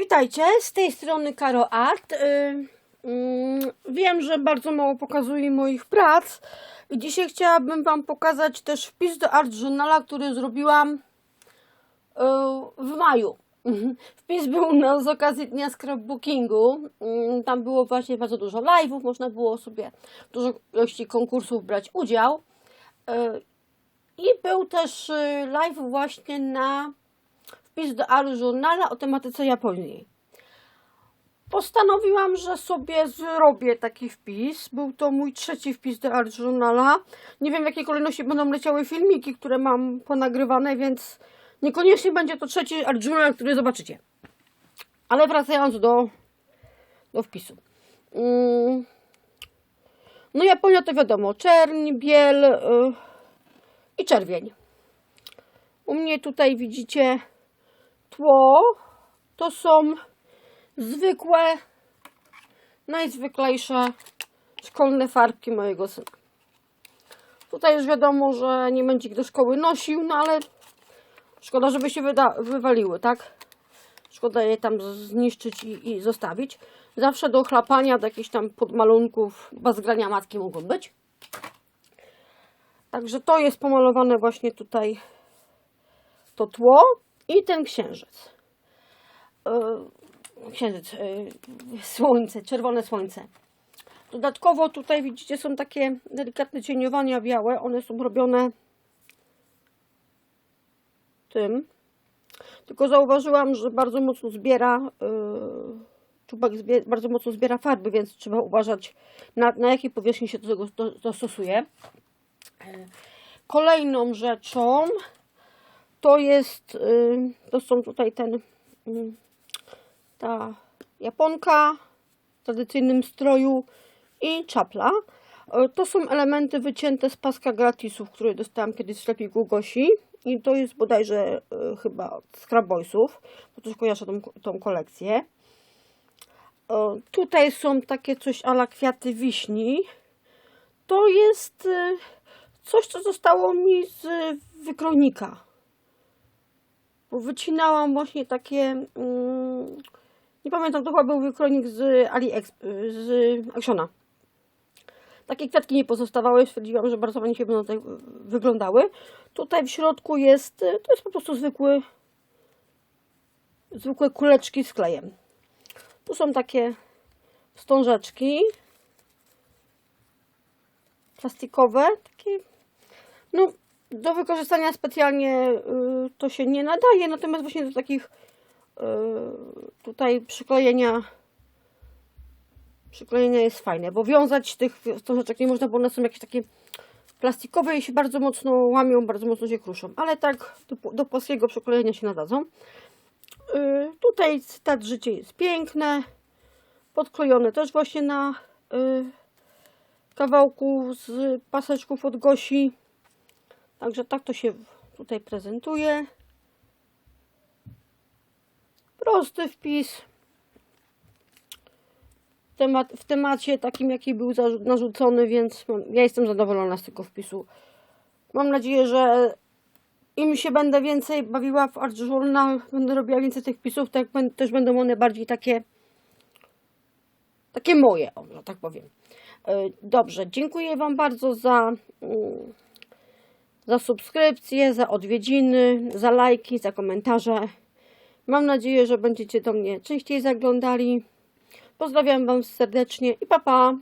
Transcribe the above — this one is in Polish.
Witajcie, z tej strony Karo Art. Y, mm, wiem, że bardzo mało pokazuję moich prac i dzisiaj chciałabym Wam pokazać też wpis do Art Journala, który zrobiłam y, w maju. Wpis był na, z okazji dnia scrapbookingu. Mm, Tam było właśnie bardzo dużo live'ów, można było sobie w dużej ilości konkursów brać udział. Y, I był też live właśnie na wpis do Art Journala o tematyce Japonii. Postanowiłam, że sobie zrobię taki wpis. Był to mój trzeci wpis do Art Journala. Nie wiem w jakiej kolejności będą leciały filmiki, które mam ponagrywane, więc niekoniecznie będzie to trzeci Art Journal, który zobaczycie. Ale wracając do, do wpisu. Mm. No Japonia to wiadomo, czerń, biel y, i czerwień. U mnie tutaj widzicie tło. To są zwykłe, najzwyklejsze szkolne farbki mojego syna. Tutaj już wiadomo, że nie będzie ich do szkoły nosił, no ale szkoda, żeby się wywaliły, tak? Szkoda je tam zniszczyć i, i zostawić. Zawsze do chlapania, do jakichś tam podmalunków, bazgrania matki mogą być. Także to jest pomalowane właśnie tutaj to tło i ten księżyc. Yy, księżyc, yy, słońce, czerwone słońce. Dodatkowo tutaj widzicie są takie delikatne cieniowania białe. One są robione tym. Tylko zauważyłam, że bardzo mocno zbiera yy, czubek bardzo mocno zbiera farby, więc trzeba uważać na, na jakiej powierzchni się do tego do, to stosuje. Yy, Kolejną rzeczą to jest, y, to są tutaj ten, y, ta japonka w tradycyjnym stroju i czapla. Y, To są elementy wycięte z paska gratisów, które dostałam kiedyś w sklepiku Gosi. I to jest bodajże chyba od Scrap Boysów, bo też kojarzę tą, tą kolekcję. Tutaj są takie coś ala kwiaty wiśni. To jest coś, co zostało mi z wykrojnika wycinałam właśnie takie. Mm, nie pamiętam, to chyba był wykronik z AliExp, z Actiona. Takie kwiatki nie pozostawały, stwierdziłam, że bardzo ładnie się będą tutaj wyglądały. Tutaj w środku jest, to jest po prostu zwykły, zwykłe kuleczki z klejem. Tu są takie wstążeczki plastikowe, takie, no do wykorzystania specjalnie y, to się nie nadaje, natomiast właśnie do takich y, tutaj przyklejenia przyklejenia jest fajne, bo wiązać tych wstążeczek nie można, bo one są jakieś takie plastikowe i się bardzo mocno łamią, bardzo mocno się kruszą, ale tak do, do płaskiego przyklejenia się nadadzą. Y, tutaj cytat życie jest piękne, podklejone też właśnie na y, kawałku z paseczków od Gosi. Także tak to się tutaj prezentuje. Prosty wpis. Temat, w temacie takim, jaki był narzucony, więc mam- ja jestem zadowolona z tego wpisu. Mam nadzieję, że im się będę więcej bawiła w Art Journal, będę robiła więcej tych wpisów, tak też będą one bardziej takie takie moje, o, że tak powiem. E, Dobrze, dziękuję Wam bardzo za mm, za subskrypcje, za odwiedziny, za lajki, za komentarze. Mam nadzieję, że będziecie do mnie częściej zaglądali. Pozdrawiam Wam serdecznie i pa pa!